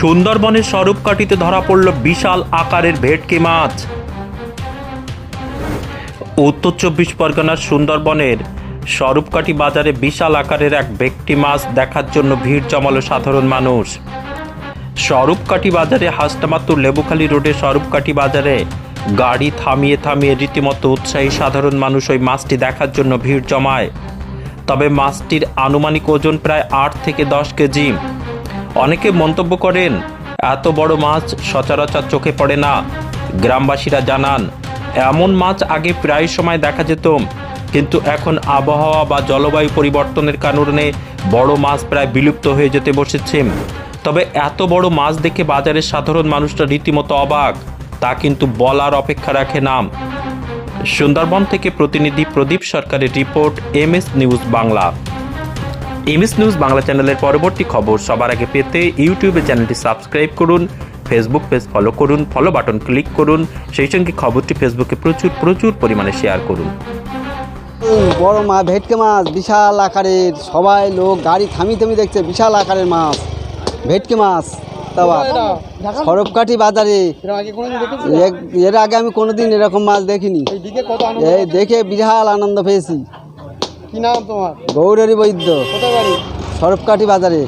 সুন্দরবনের স্বরূপকাঠিতে ধরা পড়ল বিশাল আকারের ভেটকি মাছ। উত্তর চব্বিশ পরগনার সুন্দরবনের স্বরূপকাঠি বাজারে বিশাল আকারের এক ভেটকি মাছ দেখার জন্য ভিড় জমালো সাধারণ মানুষ। স্বরূপকাঠি বাজারে হাসনামাত্র লেবুখালী রোডে স্বরূপকাঠি বাজারে গাড়ি থামিয়ে থামিয়ে রীতিমতো উৎসাহী সাধারণ মানুষ ওই মাছটি দেখার জন্য ভিড় জমায়। তবে মাছটির আনুমানিক ওজন প্রায় আট থেকে দশ কেজি। অনেকে মন্তব্য করেন, এত বড় মাছ সচরাচর চোখে পড়ে না। গ্রামবাসীরা জানান, এমন মাছ আগে প্রায় সময় দেখা যেত, কিন্তু এখন আবহাওয়া বা জলবায়ু পরিবর্তনের কারণে বড় মাছ প্রায় বিলুপ্ত হয়ে যেতে বসেছে। তবে এত বড় মাছ দেখে বাজারের সাধারণ মানুষরা রীতিমতো অবাক, তা কিন্তু বলার অপেক্ষা রাখে না। সুন্দরবন থেকে প্রতিনিধি প্রদীপ সরকারের report M news Bangla. MS news Bangla চ্যানেলের পরবর্তী খবর সবার আগে পেতে ইউটিউবে চ্যানেলটি সাবস্ক্রাইব করুন ফেসবুক পেজ ফলো করুন ফলো বাটন ক্লিক করুন সেই সঙ্গে খবরটি ফেসবুকে প্রচুর প্রচুর পরিমাণে শেয়ার করুন। বড় মাছ ভেটকে মাছ বিশাল আকারের সবাই লোক গাড়ি থামি থামি দেখছে বিশাল আকারের মাছ। ভেটকে মাছ তাবা সরবকাঠি বাজারে। এর আগে আমি কোনোদিন এরকম মাছ দেখিনি। এইদিকে কত আনন্দ এই দেখে বিশাল আনন্দ পেয়েছি। কি নাম তোমার? গৌরী বৈদ্য। কোথায় বাড়ি? সরফকাঠি বাজারে।